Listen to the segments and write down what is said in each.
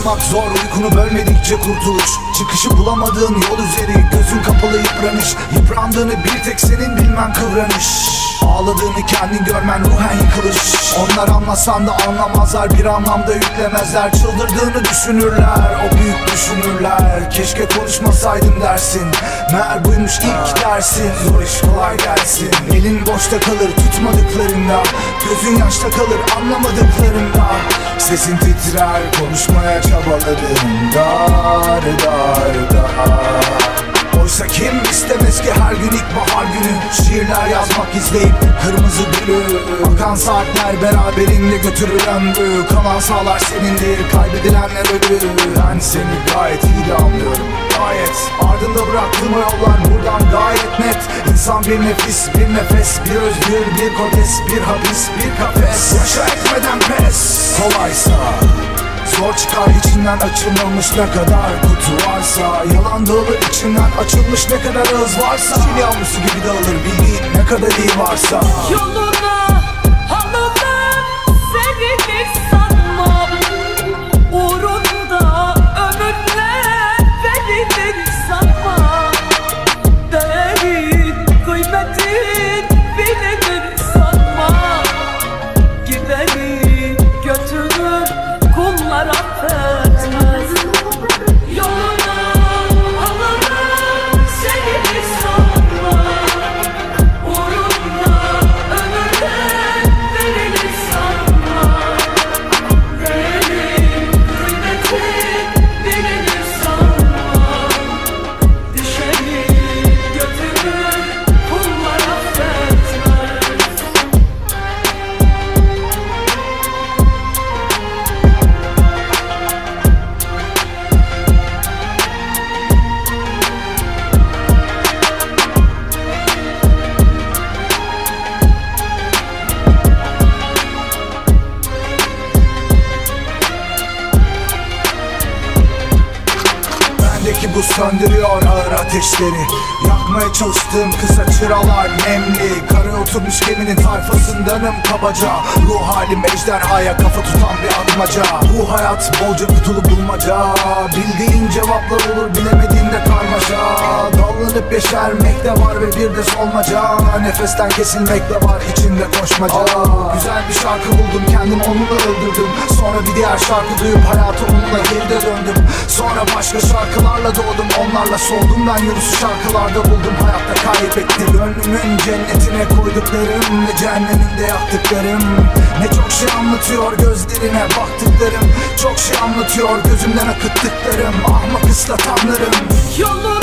Uyanmak zor uykunu bölmedikçe kurtuluş. Çıkışı bulamadığın yol üzeri Gözün kapalı yıpranış. Yıprandığını bir tek senin bilmen kıvranış. Ağladığını kendin görmen ruhen yıkılış. Onlar anlasan da anlamazlar Bir anlamda yüklemezler. Çıldırdığını düşünürler O büyük düşünürler. Keşke konuşmasaydım dersin. Meğer buymuş ilk dersin. Zor iş kolay gelsin. Elin boşta kalır tutmadıklarında. Gözün yaşta kalır anlamadıklarında. Sesin titrer konuşmaya çabaladığında Dar dar dar. Oysa kim istemez ki her gün ilkbahar günü Şiirler yazmak izleyip kırmızı gülü Akan saatler beraberinde götürür ömrü Kalan sağlar senindir kaybedilenler ölür Ben seni gayet iyi de anlıyorum Gayet. Ardında bıraktığım yollar buradan gayet net. İnsan bir nefis bir nefes bir özgür bir kodes bir hapis bir kafes. Yaşa etmeden pes. Kolaysa Zor çıkar içinden açılmamış ne kadar kutu varsa. Yalan dağılır içinden açılmış ne kadar ağız varsa. Çil yağmursu gibi dağılır bildiğin ne kadar iyi varsa. Yoluna Bendeki bu söndürüyor ağır ateşleri. Yakmaya çalıştığım kısa çıralar nemli. Karaya oturmuş geminin tayfasındanım kabaca. Ruh halim ejderhaya kafa tutan bir atmaca. Bu hayat bolca kutulu bulmaca. Bildiğin cevaplar olur bilemediğinde karmaşa. Dallanıp yeşermek de var ve bir de solmaca. Nefesten kesilmek de var içinde koşmaca. Güzel bir şarkı buldum kendim onunla öldürdüm. Sonra bir diğer şarkı duyup hayata onunla geri de döndüm. Sonra başka şarkılarla doğdum onlarla soldum Ben Yunus'u şarkılarda buldum. Hayatta kaybettim. Gönlümün cennetine koyduklarım ve cehenneminde yaktıklarım. Ne çok şey anlatıyor gözlerine baktıklarım. Çok şey anlatıyor gözümden akıttıklarım. Ahmak ıslatanlarım. Yoluna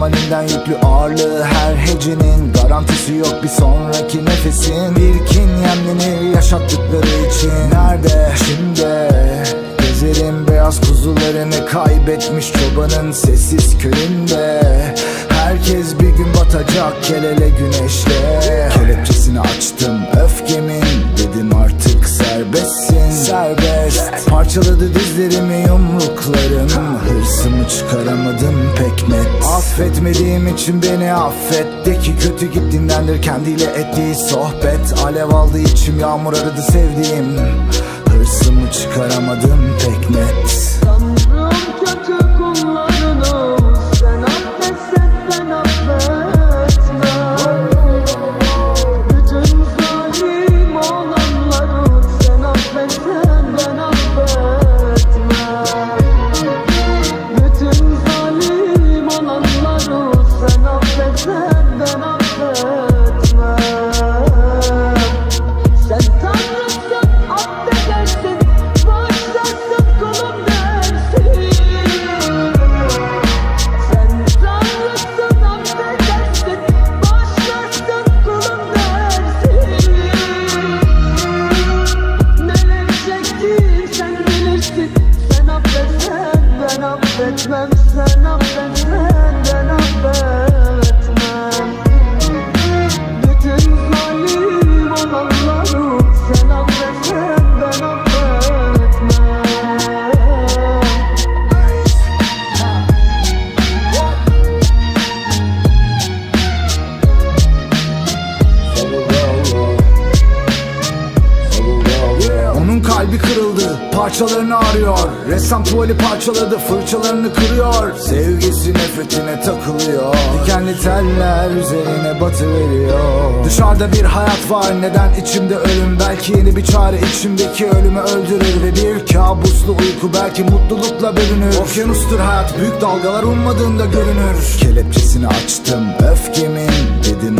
Normalinden yüklü ağırlığı her hecenin Garantisi yok bir sonraki nefesin. Bir kin yemlenir yaşattıkları için. Nerede? Şimdi. Gezerim beyaz kuzularını kaybetmiş çobanın sessiz köyünde. Herkes bir gün batacak kelele güneşle. Kelepçesini açtım öfkemin serbestsin. Serbest. Parçaladı dizlerimi yumruklarım. Hırsımı çıkaramadım pek net. Affetmediğim için beni affet. De ki kötü gittiğindendir kendiyle ettiği sohbet. Alev aldı içim yağmur aradı sevdiğim. Hırsımı çıkaramadım pek net parçaladı Fırçalarını kırıyor. Sevgisi nefretine takılıyor. Dikenli teller üzerine batı veriyor Dışarıda bir hayat var. Neden içimde ölüm? Belki yeni bir çare içimdeki ölümü öldürür Ve bir kabuslu uyku belki mutlulukla bölünür. Okyanustur hayat. Büyük dalgalar ummadığında görünür. Kelepçesini açtım. Öfkemin Dedim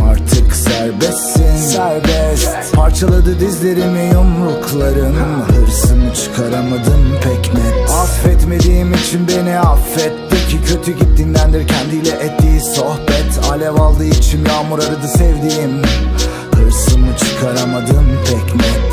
serbestsin. Serbest. Parçaladı dizlerimi yumruklarım. Hırsımı çıkaramadım pek net. Affetmediğim için beni affet De ki kötü gittiğindendir kendiyle ettiği sohbet. Alev aldı içim yağmur aradı sevdiğim. Hırsımı çıkaramadım pek net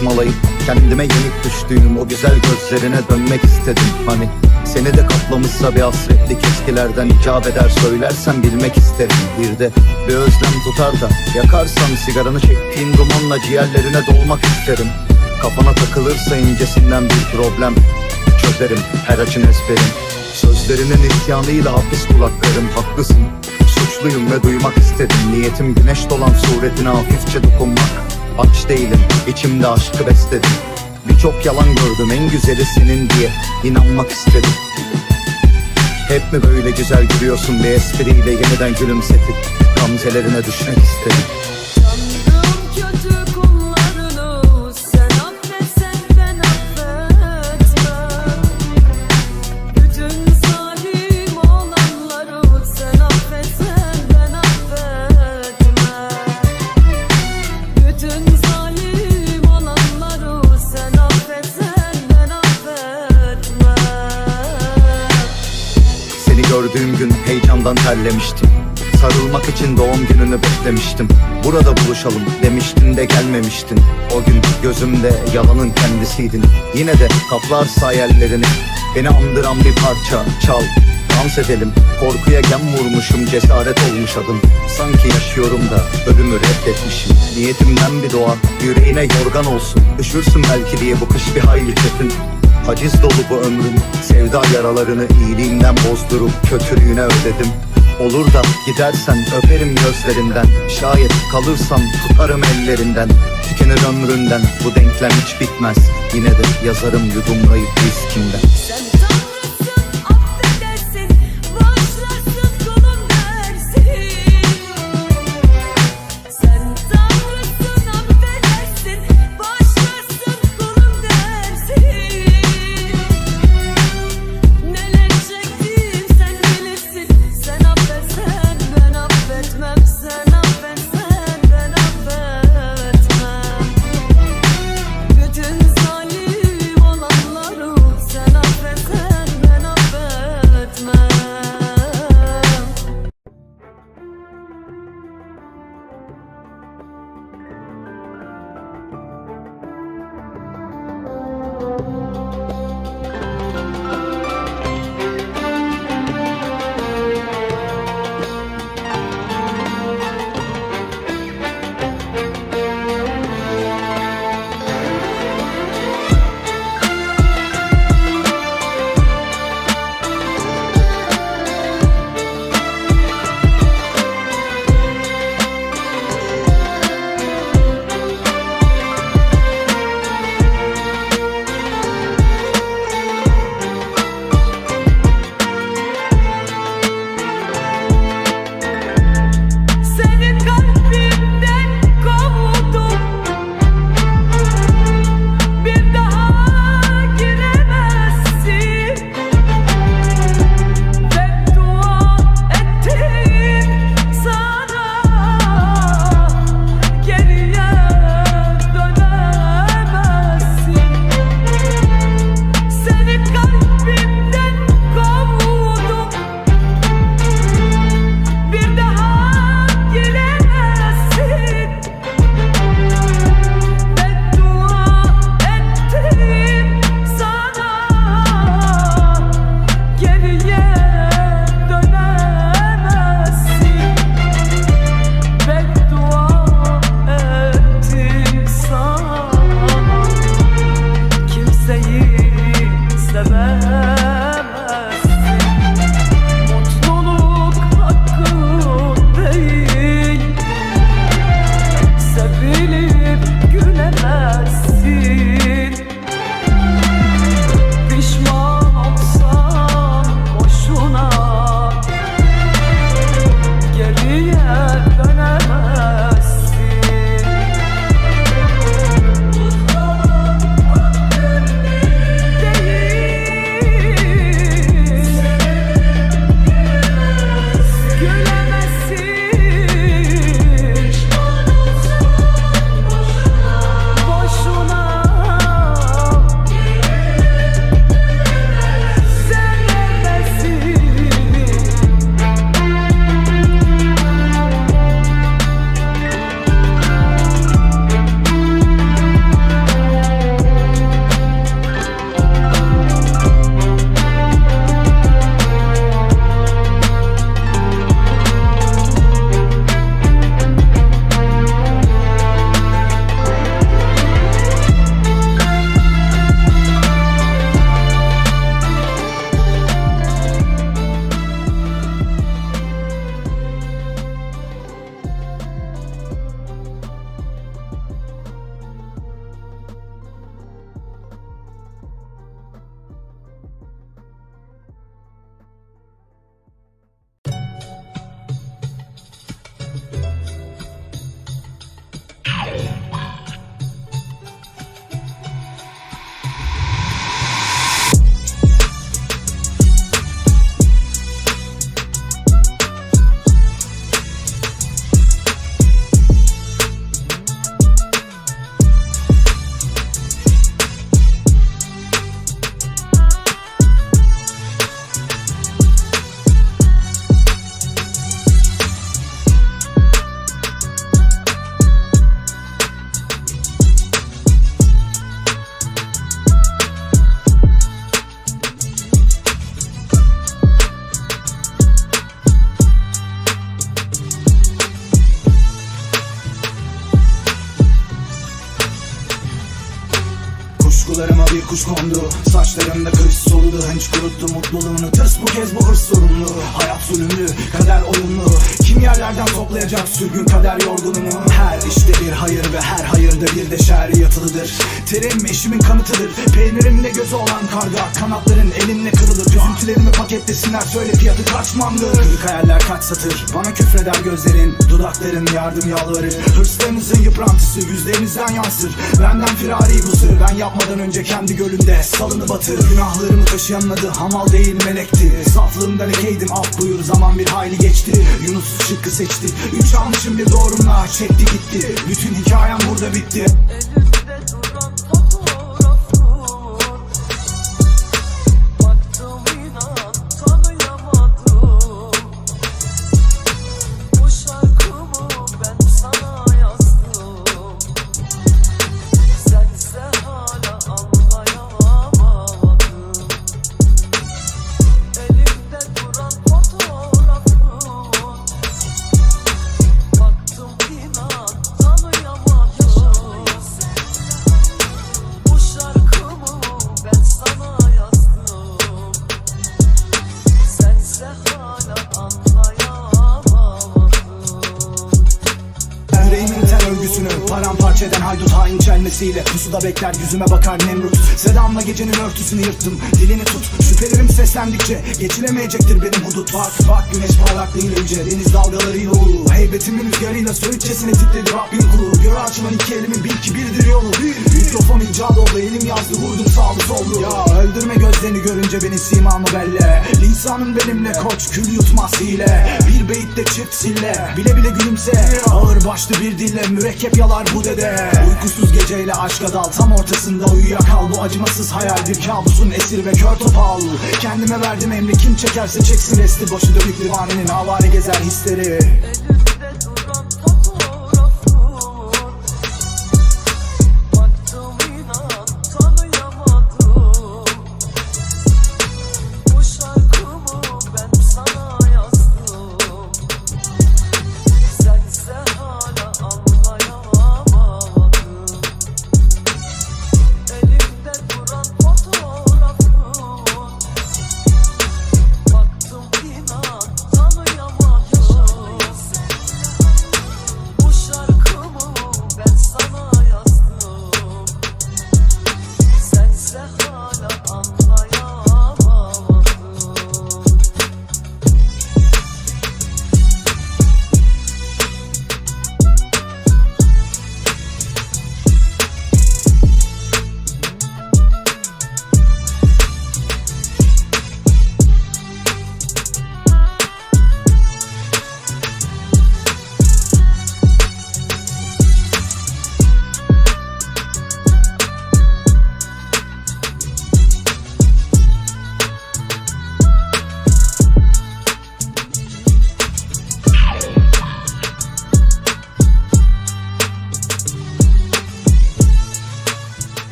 saçmalayıp kendime yenik düştüğüm o güzel gözlerine dönmek istedim. Hani seni de kaplamışsa bir hasretlik eskilerden icap eder söylersen bilmek isterim. Bir de bir özlem tutar da yakarsan sigaranı çektiğin dumanla ciğerlerine dolmak isterim. Kafana takılırsa incesinden bir problem çözerim her açın ezberim Sözlerinin isyanıyla hapis kulaklarım haklısın. Suçluyum ve duymak istedim. Niyetim güneş dolan suretine hafifçe dokunmak Aç değilim içimde aşkı besledim. Birçok yalan gördüm en güzeli senin diye inanmak istedim. Hep mi böyle güzel gülüyorsun bir espriyle yeniden gülümsetip Gamzelerine düşmek istedim heyecandan terlemiştim Sarılmak için doğum gününü beklemiştim. Burada buluşalım demiştin de gelmemiştin. O gün gözümde yalanın kendisiydin. Yine de kaplarsa hayallerini Beni andıran bir parça çal. Dans edelim Korkuya gem vurmuşum cesaret olmuş adım. Sanki yaşıyorum da ölümü reddetmişim. Niyetimden bir doğa yüreğine yorgan olsun. Üşürsün belki diye bu kış bir hayli çetin. Haciz dolu bu ömrüm Sevda yaralarını iyiliğimden bozdurup kötülüğüne ödedim Olur da gidersen öperim gözlerinden. Şayet kalırsam tutarım ellerinden. Tükenir ömründen bu denklem hiç bitmez. Yine de yazarım yudumlayıp riskinden Sen kuş kondu Saçlarımda kış soludu Hınç kuruttu mutluluğunu. Tırs bu kez bu hırs sorumlu Hayat zulümlü, kader oyunlu Kim yerlerden toplayacak sürgün kader yorgunumu Her işte bir hayır ve her hayırda bir de şer yatılıdır. Terim eşimin kanıtıdır. Peynirimde gözü olan karga Kanatların elimle kırılır. Üzüntülerimi paketlesinler Söyle fiyatı kaç mandır Kırık hayaller kaç satır? Bana küfreder gözlerin Dudakların yardım yalvarır Hırslarınızın yıprantısı Yüzlerinizden yansır. Benden firari bu sır Ben yapmadan önce kendi gölünde Salını batır. Günahlarımı taşıyanın adı Hamal değil melekti. Saflığımda lekeydim Af buyur zaman bir hayli geçti. Yunus şıkkı seçti. Üç yanlışım bir doğrumla. Çekti gitti. Bütün hikayem burada bitti ten örgüsünü paramparça haydut hain çelmesiyle Pusuda bekler yüzüme bakar Nemrut. Sedamla gecenin örtüsünü yırttım dilini tut. Şüphelerim seslendikçe geçilemeyecektir benim hudut. Bak bak güneş parlaklığıyla yüce deniz dalgalarıyla ulu Heybetimin rüzgarıyla söğütçesine titredi Rabbim kulu. Göğe açılan iki elimin bil ki birdir yolu. Mikrofon icat oldu elim yazdı vurdum sağlı sollu Ya öldürme gözlerini görünce beni simamı belle. Lisanın benimle koç kül yutmaz hile. Bir beyitte çift sille Bile bile gülümse. Ağır başlı bir dille mürekkep yalar bu dede Uykusuz geceyle aşka dal. Tam ortasında uyuyakal Bu acımasız hayal bir kabusun esir ve kör topal. Kendime verdim emri. Kim çekerse çeksin resti. Başı dönük divanenin avare gezer hisleri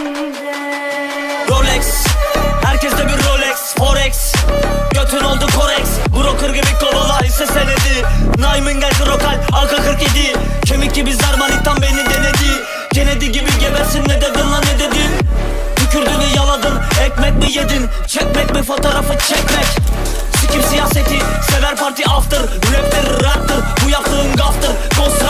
ettiklerinde Rolex. Herkeste bir Rolex Forex. Götün oldu Korex Broker gibi kovala hisse senedi. Naimin geldi rokal Arka 47 Kemik gibi zarmanitan beni denedi. Kennedy gibi gebersin ne dedin lan ne dedin? Tükürdüğünü yaladın Ekmek mi yedin? Çekmek mi fotoğrafı çekmek? Sikim siyaseti Sever parti after. Raptir raptir Bu yaptığın gaftır. Ghost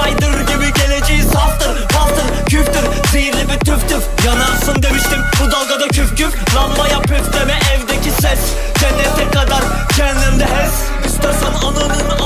küf küf. Lambaya püf deme evdeki ses. Cennete kadar kendimde hes İstersen ananın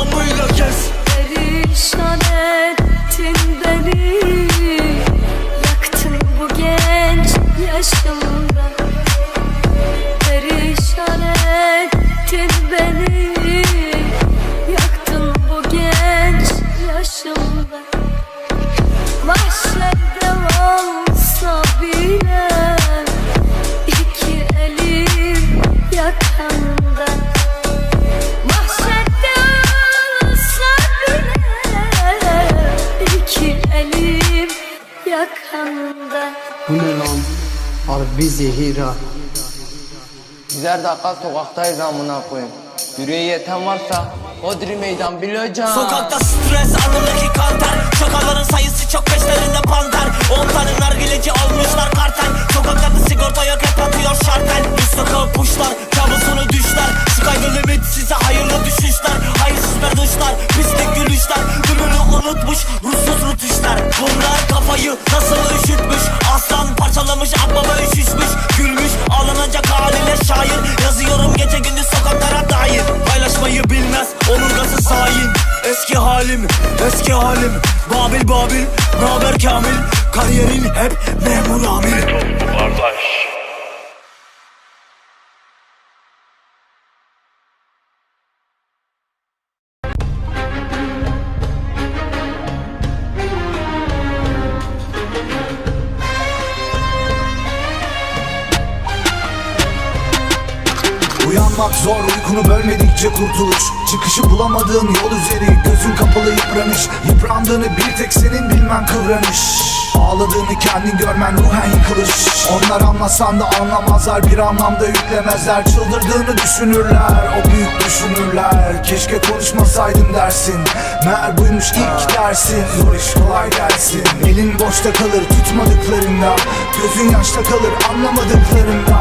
Ha. Birer dakika sokaktayız amına koyayım. Yüreği yeten varsa Hodri meydan bileceğim. Sokakta stres anındaki kanter Şakaların sayısı çok peşlerinde panter. 10 tane nargileci almışlar kartel. Sokakta da sigorta yok hep atıyor şartel. Sokağı puşlar kabusunu düşler. Sky the limit size hayırlı düşüşler. Hayırsız berduşlar pislik gülüşler unutmuş ruhsuz rutuşlar Bunlar kafayı nasıl üşütmüş? Aslan parçalamış akbaba üşüşmüş. Gülmüş ağlanacak haliyle şair. Yazıyorum gece gündüz sokaklara dair. Paylaşmayı bilmez omurgası hain. Eski halim eski halim. Babil babil naber kamil? Kariyerin hep memur amir Metos bu kurtuluş. Çıkışı bulamadığın yol üzeri. Gözün kapalı yıpranış. Yıprandığını bir tek senin bilmen kıvranış Ağladığını kendin görmen ruhen yıkılış Onlar anlasan da anlamazlar Bir anlamda yüklemezler. Çıldırdığını düşünürler O büyük düşünürler. Keşke konuşmasaydım dersin Meğer buymuş ilk dersin. Zor iş kolay gelsin. Elin boşta kalır tutmadıklarında Gözün yaşta kalır anlamadıklarında.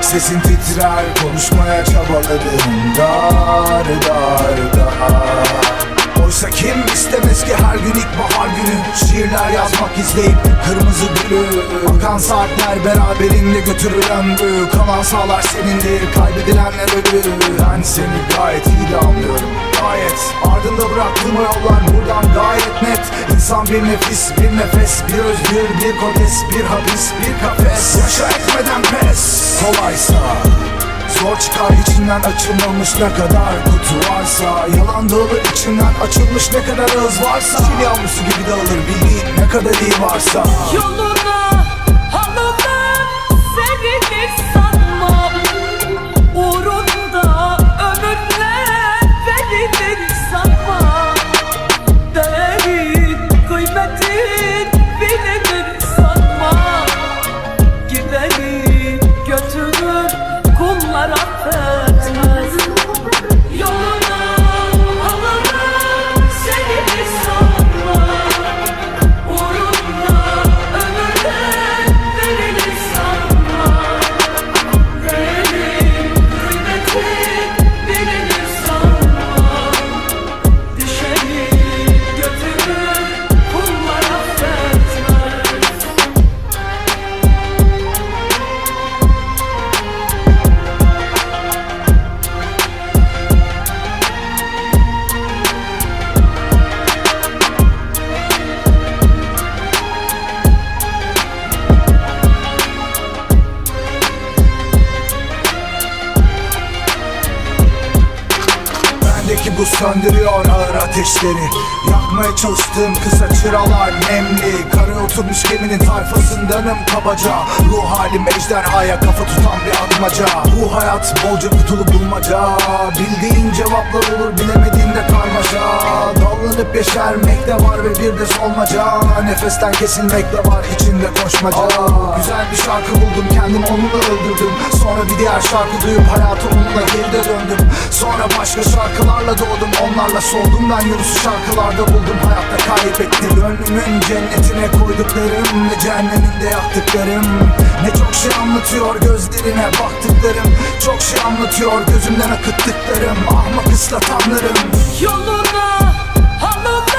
Sesin titrer konuşmaya çabaladığında Dar dar dar Oysa kim istemez ki her gün ilkbahar günü? Şiirler yazmak izleyip kırmızı gülü. Akan saatler beraberinde götürür ömrü. Kalan sağlar senindir kaybedilenler ölü. Ben seni gayet iyi de anlıyorum Gayet. Ardında bıraktığım yollar buradan gayet net. İnsan bir nefis bir nefes bir özgür bir kodes bir hapis bir kafes. Yaşa etmeden pes. Kolaysa Zor çıkar içinden açılmamış ne kadar kutu varsa. Yalan dağılır içinden açılmış ne kadar ağız varsa. Çil yavrusu gibi dağılır bildiğin ne kadar iyi varsa. Yoluna oturmuş geminin tayfasındanım kabaca. Ruh halim ejderhaya kafa tutan bir atmaca. Bu hayat bolca kutulu bulmaca. Bildiğin cevaplar olur bilemediğinde karmaşa Dallanıp yeşermek de var ve bir de solmaca. Nefesten kesilmek de var içinde koşmaca. Güzel bir şarkı buldum kendimi onunla öldürdüm. Sonra bir diğer şarkı duyup hayata onunla geri de döndüm. Sonra başka şarkılarla doğdum onlarla soldum Ben Yunus'u şarkılarda buldum hayatta kaybettim. Gönlümün cennetine koyduklarım ve cehenneminde yaktıklarım. Ne çok şey anlatıyor gözlerine baktıklarım. Çok şey anlatıyor gözümden akıttıklarım. Ahmak ıslatanlarım. Yoluna no